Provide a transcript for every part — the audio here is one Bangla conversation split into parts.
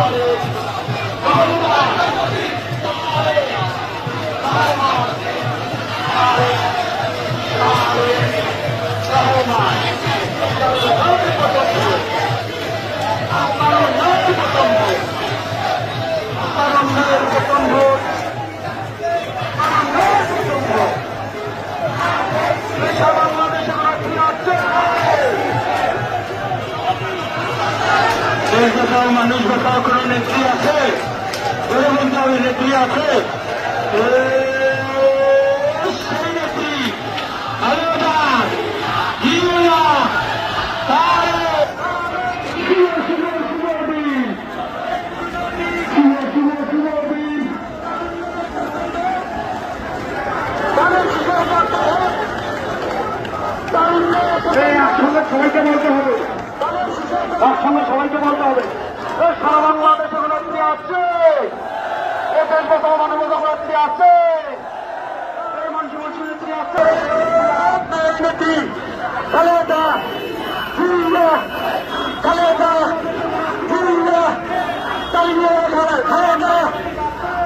Oh, দেশ বাঁচাও মানুষ বাঁচাও কোনো নেত্রী আছে? হবে নেত্রী আছে? আছে এ দেশ বাঁচাও মানবতা নেত্রী আছে খালেদা জিয়া খালেদা জিয়া তালিয়ে খালেদা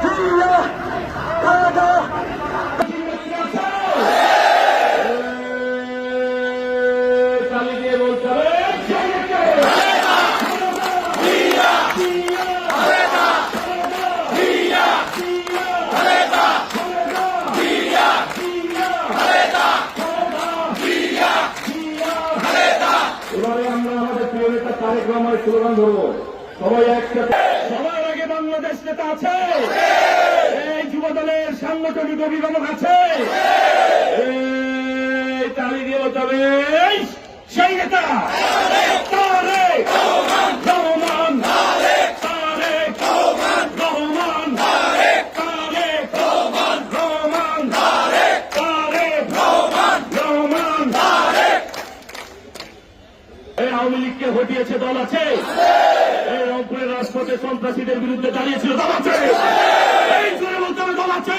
জিয়া খালেদা চালিয়ে দিয়ে বলতে হবে এবারে আমরা আমাদের প্রিয় নেতা তারেক রহমানের স্লোগান ধরবো। সবাই একসাথে। সবার আগে বাংলাদেশ নেতা আছে। এই যুব দলের সাংগঠনিক অভিভাবক আছে। তালি দিয়ে সেই নেতা। আওয়ামী লীগকে হটিয়েছে দল আছে? এই রংপুরের রাজপথে সন্ত্রাসীদের বিরুদ্ধে দাঁড়িয়েছিল দল আছে? দল আছে?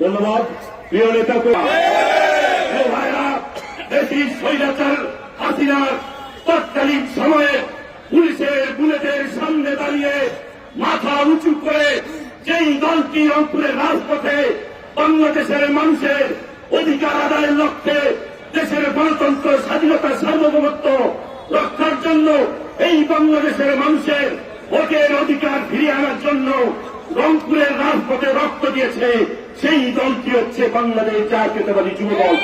ধন্যবাদ, প্রিয় নেতা ভাইরা দেশি স্বৈরাচার হাসিনার তৎকালীন সময়ে পুলিশের বুলেটের সামনে দাঁড়িয়ে মাথা উঁচু করে যেই দলটি রংপুরের রাজপথে বাংলাদেশের মানুষের অধিকার আদায়ের লক্ষ্যে দেশের গণতন্ত্র, স্বাধীনতা, সার্বভৌমত্ব রক্ষার জন্য এই বাংলাদেশের মানুষের ভোটের অধিকার ফিরিয়ে আনার জন্য রংপুরের রাজপথে রক্ত দিয়েছে। সেই দলটি হচ্ছে বাংলাদেশ জাতীয়তাবাদী যুব দল।